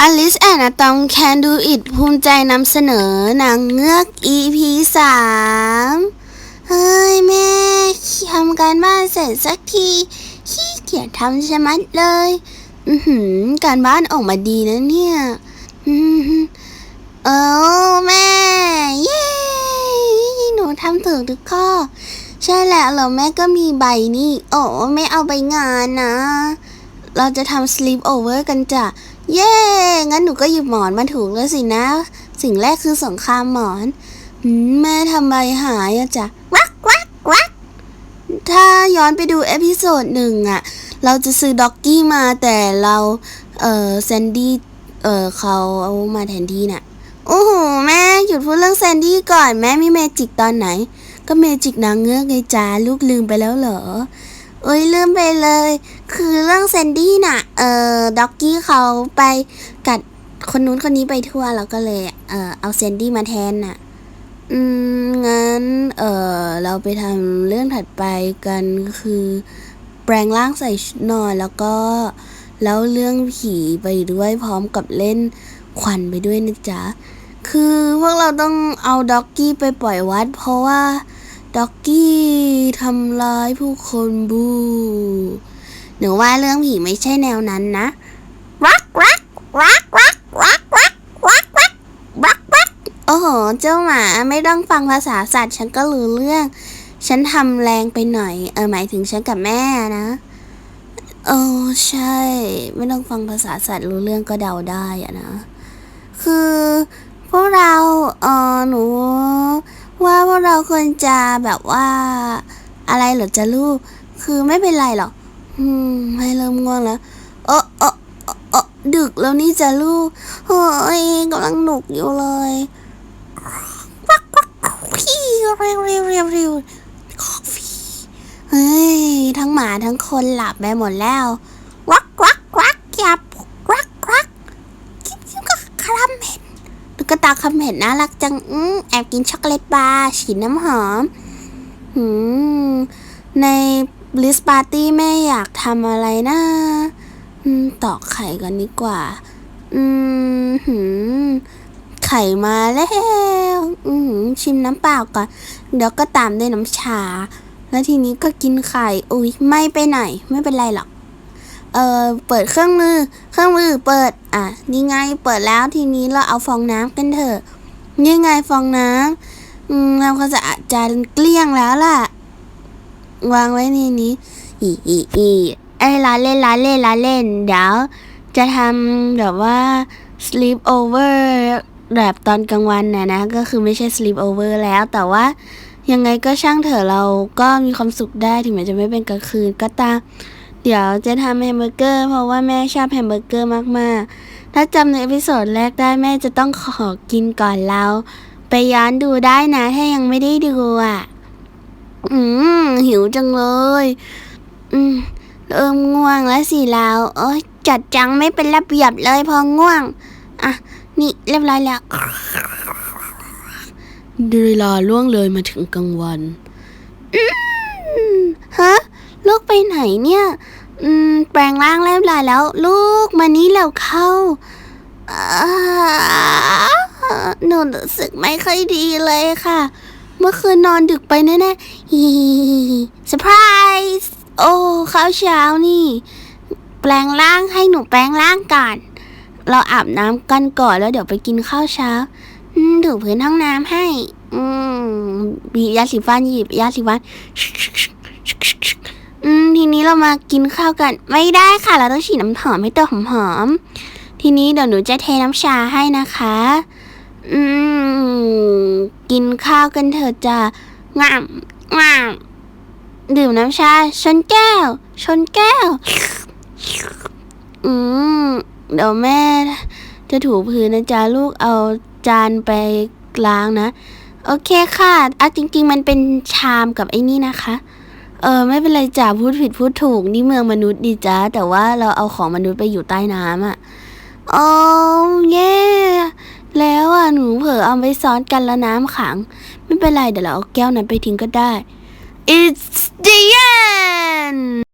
อลิสแอนอะตอมแคนดูอิดภูมิใจนำเสนอนางเงือก EP สามเฮ้ยแม่ทำการบ้านเสร็จสักที ขี้เกียจทำชะมัดเลย อือหือ การบ้านออกมาดีนะเนี่ย อือเออแม่ เย้หนูทำถูกทุกข้อ ใช่แล้วเหรอแม่ก็มีใบนี่ โอ้ไม่เอาใบงานนะ เราจะทำ sleep over กันจ้ะ เย้ งั้นหนูก็หยิบหมอนมาถูกแล้วสินะ สิ่งแรกคือสงครามหมอนแม่ทำใบหายอะจ้ะ วักวักวัก ถ้าย้อนไปดูเอพิโซดหนึ่งอะเราจะซื้อด็อกกี้มาแต่เรา เออแซนดี้ เออเขาเอามาแทนที่น่ะ โอ้โห แม่หยุดพูดเรื่องแซนดี้ก่อน แม่มีเมจิกตอนไหน ก็เมจิกนางเงือกไงจ้าลูกลืมไปแล้วเหรอ เอ้ยลืมไปเลย คือเรื่องแซนดี้น่ะ เออด็อกกี้เขาไปกัดคนนู้นคนนี้ไปทั่วแล้วก็เลย เออเอาแซนดี้มาแทนน่ะ อืม งั้น เออเราไปทำเรื่องถัดไปกันคือ แปลงร่างใส่ชุดนอนแล้วก็แล้วเรื่องผีไปด้วยพร้อมกับเล่นควันไปด้วยนะจ๊ะ คือพวกเราต้องเอาด็อกกี้ไปปล่อยวัด เพราะว่า ด็อกกี้ทำร้ายผู้คนบูหนูว่าเรื่องผีไม่ใช่แนวนั้นนะรักรักรักรักรักรักรักรักรักรักโอ้โห เจ้าหมาไม่ต้องฟังภาษาสัตว์ฉันก็รู้เรื่อง ฉันทำแรงไปหน่อย เออหมายถึงฉันกับแม่นะเออใช่ ไม่ต้องฟังภาษาสัตว์รู้เรื่องก็เดาได้อะนะ คือพวกเราเออหนู ว่าพวกเราควรจะแบบว่า อะไรเหรอจะลูก คือไม่เป็นไรหรอกอืมไม่เริ่มง่วงแล้วเออเออเออดึกแล้วนี่จะลูกเฮ้ยกำลังหนุกอยู่เลยวักวักพี่เร็วเร็วเร็วเร็วคอฟฟี่เฮ้ยทั้งหมาทั้งคนหลับไปหมดแล้ววักวักวักอย่าปลุกวักวักจิ๊บจิ๊บก็คลำเห็น ตุ๊กตาคำเห็นน่ารักจังอืมแอบกินช็อกโกแลตบาร์ฉีดน้ำหอมหืมในบลิสปาร์ตี้แม่อยากทำอะไรนะอืมตอกไข่กันดีกว่า อืมหืมไข่มาแล้ว อืมชิมน้ำเปล่าก่อน เดี๋ยวก็ตามด้วยน้ำชา แล้วทีนี้ก็กินไข่ อุ้ยไม่ไปไหน ไม่เป็นไรหรอก เออเปิดเครื่องมือ เครื่องมือเปิด อะนี่ไงเปิดแล้วทีนี้เราเอาฟองน้ำกันเถอะนี่ไงฟองน้ำอืมทำความสะอาดจานเกลี้ยงแล้วล่ะ วางไว้ในนี้ อีอีอีไอ้ลาเล่นลาเล่นลาเล่น เดี๋ยว จะทำแบบว่า sleep over แบบตอนกลางวันนะนะ ก็คือไม่ใช่ sleep over แล้ว แต่ว่ายังไงก็ช่างเถอะเราก็มีความสุขได้ถึงแม้จะไม่เป็นกลางคืนก็ตาม เดี๋ยวจะทำแฮมเบอร์เกอร์เพราะว่าแม่ชอบแฮมเบอร์เกอร์มากๆ ถ้าจำในเอพิโซดแรกได้แม่จะต้องขอกินก่อนเรา ไปย้อนดูได้นะ ถ้ายังไม่ได้ดูอะ อืม หิวจังเลย อืมเริ่มง่วงแล้วสิเราโอ้ยจัดจังไม่เป็นระเบียบเลยพอง่วง อะ นี่เรียบร้อยแล้วเวลาล่วงเลยมาถึงกลางวันอืมฮะลูกไปไหนเนี่ย อืม แปลงร่างเรียบร้อยแล้ว ลูกมานี่แล้วเข้าอ่าหนูรู้สึกไม่ค่อยดีเลยค่ะ เมื่อคืนนอนดึกไปแน่ๆฮีเซอร์ไพรส์โอ้ข้าวเช้านี่ แปลงร่างให้หนูแปลงร่างก่อน เราอาบน้ำกันก่อนแล้วเดี๋ยวไปกินข้าวเช้าอืมถูพื้นห้องน้ำให้ อืมบีบยาสีฟันหยิบยาสีฟัน เรามากินข้าวกัน ไม่ได้ค่ะ เราต้องฉีดน้ำหอมให้ตัวหอมๆทีนี้เดี๋ยวหนูจะเทน้ำชาให้นะคะ อืม กินข้าวกันเถอะจ้ะงามงามดื่มน้ำชา ชนแก้ว ชนแก้ว อืม เดี๋ยวแม่ จะถูพื้นนะจ๊ะลูกเอาจานไปล้างนะ โอเคค่ะอะจริง ๆ มันเป็นชามกับไอ้นี่นะคะ เออไม่เป็นไรจ้าพูดผิดพูดถูกนี่เมืองมนุษย์ดีจ้าแต่ว่าเราเอาของมนุษย์ไปอยู่ใต้น้ำอะโอ้เย่แล้วอะหนูเผลอเอาไปซ้อนกันแล้วน้ำขัง ไม่เป็นไรเดี๋ยวเราเอาแก้วนั้นไปทิ้งก็ได้ It's the end